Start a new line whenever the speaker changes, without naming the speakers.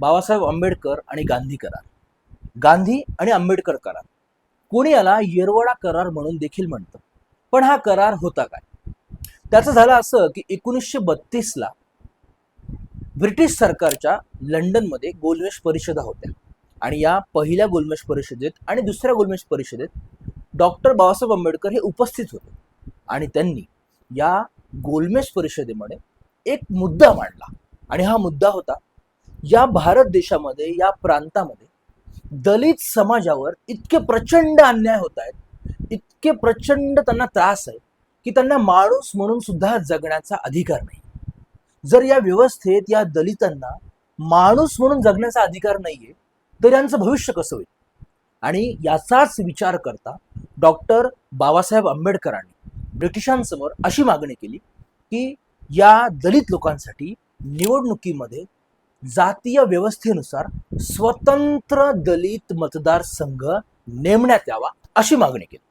बाबासाहेब आंबेडकर आणि गांधी करार. गांधी आणि आंबेडकर करार. कोणी याला येरवडा करार म्हणून देखील म्हणतं? पण हा करार होता काय? त्याचं झालं असं की एकोणीसशे बत्तीसला ब्रिटिश सरकारच्या लंडनमध्ये गोलमेश परिषदा होत्या. आणि या पहिल्या गोलमेश परिषदेत आणि दुसऱ्या गोलमेश परिषदेत डॉक्टर बाबासाहेब आंबेडकर हे उपस्थित होते. आणि त्यांनी या गोलमेज परिषदेमध्ये एक मुद्दा मांडला. आणि हा मुद्दा होता या भारत देशामध्ये या प्रांतामध्ये दलित समाजावर इतके प्रचंड अन्याय होत आहेत इतके प्रचंड त्यांना त्रास आहे की त्यांना माणूस म्हणून सुद्धा जगण्याचा अधिकार नाही. जर या व्यवस्थेत या दलितांना माणूस म्हणून जगण्याचा अधिकार नाहीये तर यांचं भविष्य कसं होईल? आणि याचाच विचार करता डॉक्टर बाबासाहेब आंबेडकरांनी ब्रिटिशांसमोर अशी मागणी केली की या दलित लोकांसाठी निवडणुकीमध्ये जातीय व्यवस्थेनुसार स्वतंत्र दलित मतदारसंघ नेमण्यात यावा अशी मागणी केली.